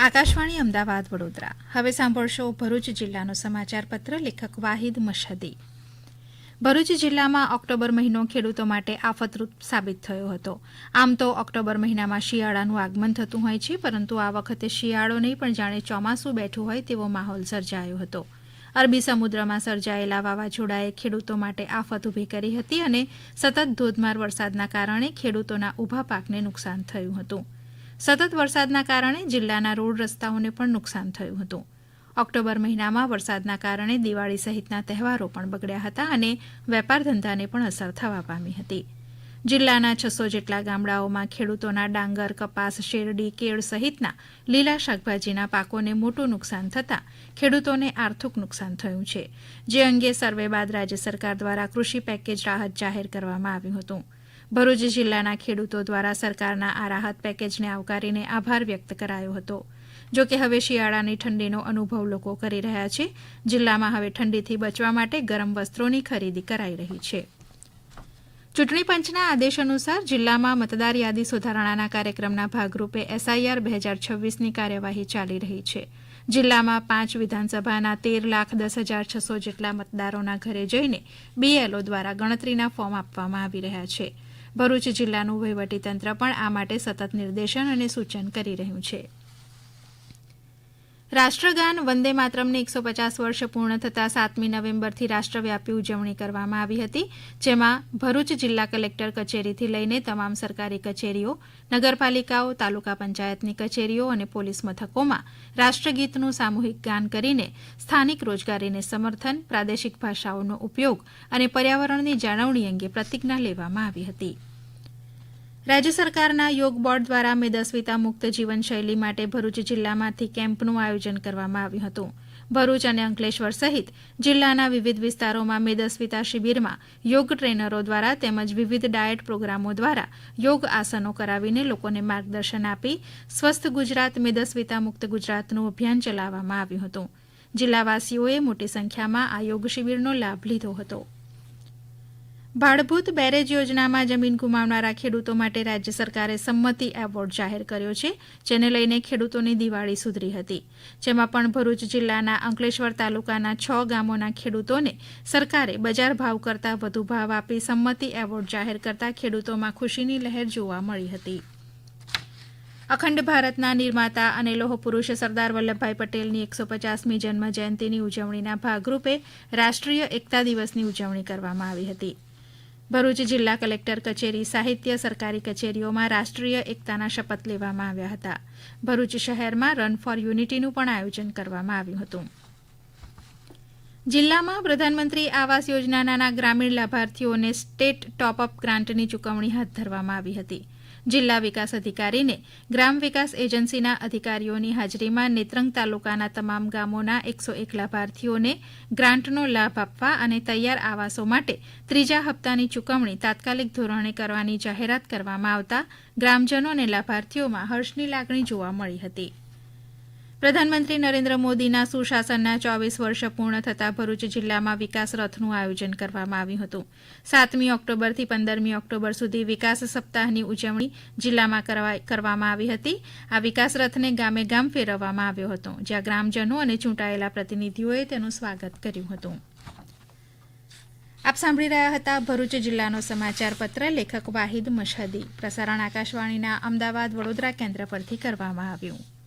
આકાશવાણી અમદાવાદ, વડોદરા. હવે સાંભળશો ભરૂચ જિલ્લાનો સમાચાર પત્ર લેખક વાહિદ મશહદી. ભરૂચ જિલ્લામાં ઓક્ટોબર મહિનો ખેડૂતો માટે આફતરૂપ સાબિત થયો હતો. આમ તો ઓક્ટોબર મહિનામાં શિયાળાનું આગમન થતું હોય છે, પરંતુ આ વખતે શિયાળો નહીં, પણ જાણે ચોમાસું બેઠું હોય તેવો માહોલ સર્જાયો હતો. અરબી સમુદ્રમાં સર્જાયેલા વાવાઝોડાએ ખેડૂતો માટે આફત ઊભી કરી હતી અને સતત ધોધમાર વરસાદના કારણે ખેડૂતોના ઊભા પાકને નુકસાન થયું હતું. સતત વરસાદના કારણે જિલ્લાના રોડ રસ્તાઓને પણ નુકસાન થયું હતું. ઓક્ટોબર મહિનામાં વરસાદના કારણે દિવાળી સહિતના તહેવારો પણ બગડ્યા હતા અને વેપાર ધંધાને પણ અસર થવા પામી હતી. જિલ્લાના છસો જેટલા ગામડાઓમાં ખેડૂતોના ડાંગર, કપાસ, શેરડી, કેળ સહિતના લીલા શાકભાજીના પાકોને મોટું નુકસાન થતાં ખેડૂતોને આર્થિક નુકસાન થયું છે, જે અંગે સર્વે બાદ રાજ્ય સરકાર દ્વારા કૃષિ પેકેજ રાહત જાહેર કરવામાં આવ્યું હતું. ભરૂચ જિલ્લાના ખેડૂતો દ્વારા સરકારના આ રાહત પેકેજને આવકારીને આભાર વ્યક્ત કરાયો હતો. જો કે હવે શિયાળાની ઠંડીનો અનુભવ લોકો કરી રહ્યા છે. જિલ્લામાં હવે ઠંડીથી બચવા માટે ગરમ વસ્ત્રોની ખરીદી કરાઈ રહી છે. ચૂંટણી પંચના આદેશ અનુસાર જિલ્લામાં મતદાર યાદી સુધારણાના કાર્યક્રમના ભાગરૂપે એસઆઈઆર બે હજાર છવ્વીસની કાર્યવાહી ચાલી રહી છે. જિલ્લામાં પાંચ વિધાનસભાના તેર લાખ દસ હજાર છસો જેટલા મતદારોના ઘરે જઈને બીએલઓ દ્વારા ગણતરીના ફોર્મ આપવામાં આવી રહ્યા છે. ભરૂચ જિલ્લાનું વહીવટીતંત્ર પણ આ માટે સતત નિર્દેશન અને સૂચન કરી રહ્યું છે. રાષ્ટ્રગાન વંદે માતરમની એકસો પચાસ વર્ષ પૂર્ણ થતાં સાતમી નવેમ્બરથી રાષ્ટ્રવ્યાપી ઉજવણી કરવામાં આવી હતી, જેમાં ભરૂચ જિલ્લા કલેક્ટર કચેરીથી લઈને તમામ સરકારી કચેરીઓ, નગરપાલિકાઓ, તાલુકા પંચાયતની કચેરીઓ અને પોલીસ મથકોમાં રાષ્ટ્રગીતનું સામૂહિક ગાન કરીને સ્થાનિક રોજગારીને સમર્થન, પ્રાદેશિક ભાષાઓનો ઉપયોગ અને પર્યાવરણની જાળવણી અંગે પ્રતિજ્ઞા લેવામાં આવી હતી. રાજ્ય સરકારના યોગ બોર્ડ દ્વારા મેદસ્વીતા મુક્ત જીવનશૈલી માટે ભરૂચ જિલ્લામાંથી કેમ્પનું આયોજન કરવામાં આવ્યું હતું. ભરૂચ અને અંકલેશ્વર સહિત જિલ્લાના વિવિધ વિસ્તારોમાં મેદસ્વીતા શિબિરમાં યોગ ટ્રેનરો દ્વારા તેમજ વિવિધ ડાયટ પ્રોગ્રામો દ્વારા યોગ આસનો કરાવીને લોકોને માર્ગદર્શન આપી સ્વસ્થ ગુજરાત, મેદસ્વીતા મુક્ત ગુજરાતનું અભિયાન ચલાવવામાં આવ્યું હતું. જિલ્લાવાસીઓએ મોટી સંખ્યામાં આ યોગ શિબિરનો લાભ લીધો હતો. ભાડભૂત બેરેજ યોજનામાં જમીન ગુમાવનારા ખેડૂતો માટે રાજ્ય સરકારે સંમતિ એવોર્ડ જાહેર કર્યો છે, જેને લઈને ખેડૂતોની દિવાળી સુધરી હતી. જેમાં પણ ભરૂચ જિલ્લાના અંકલેશ્વર તાલુકાના છ ગામોના ખેડૂતોને સરકારે બજાર ભાવ કરતાં વધુ ભાવ આપી સંમતિ એવોર્ડ જાહેર કરતા ખેડૂતોમાં ખુશીની લહેર જોવા મળી હતી. અખંડ ભારતના નિર્માતા અને લોહપુરુષ સરદાર વલ્લભભાઈ પટેલની એકસો પચાસમી જન્મ જયંતિની ઉજવણીના ભાગરૂપે રાષ્ટ્રીય એકતા દિવસની ઉજવણી કરવામાં આવી હતી. ભરૂચ જિલ્લા કલેક્ટર કચેરી સાહિત્ય સરકારી કચેરીઓમાં રાષ્ટ્રીય એકતાના શપથ લેવામાં આવ્યા હતા. ભરૂચ શહેરમાં રન ફોર યુનિટીનું પણ આયોજન કરવામાં આવ્યું હતું. જિલ્લામાં પ્રધાનમંત્રી આવાસ યોજનાના ગ્રામીણ લાભાર્થીઓને સ્ટેટ ટોપઅપ ગ્રાન્ટની ચૂકવણી હાથ ધરવામાં આવી હતી. જિલ્લા વિકાસ અધિકારીને ગ્રામ વિકાસ એજન્સીના અધિકારીઓની હાજરીમાં નેત્રંગ તાલુકાના તમામ ગામોના એકસો એક લાભાર્થીઓને ગ્રાન્ટનો લાભ આપવા અને તૈયાર આવાસો માટે ત્રીજા હપ્તાની ચૂકવણી તાત્કાલિક ધોરણે કરવાની જાહેરાત કરવામાં આવતા ગ્રામજનો અને લાભાર્થીઓમાં હર્ષની લાગણી જોવા મળી હતી. પ્રધાનમંત્રી નરેન્દ્ર મોદીના સુશાસનના ચોવીસ વર્ષ પૂર્ણ થતાં ભરૂચ જિલ્લામાં વિકાસ રથનું આયોજન કરવામાં આવ્યું હતું. સાતમી ઓક્ટોબરથી પંદરમી ઓક્ટોબર સુધી વિકાસ સપ્તાહની ઉજવણી જિલ્લામાં કરવામાં આવી હતી. આ વિકાસ રથને ગામે ગામ ફેરવવામાં આવ્યો હતો, જ્યાં ગ્રામજનો અને ચૂંટાયેલા પ્રતિનિધિઓએ તેનું સ્વાગત કર્યું હતું. આપ સાંભળી રહ્યા હતા ભરૂચ જિલ્લાનો સમાચાર પત્ર, લેખક વાહિદ મશહદી. પ્રસારણ આકાશવાણીના અમદાવાદ વડોદરા કેન્દ્ર પરથી કરવામાં આવ્યું.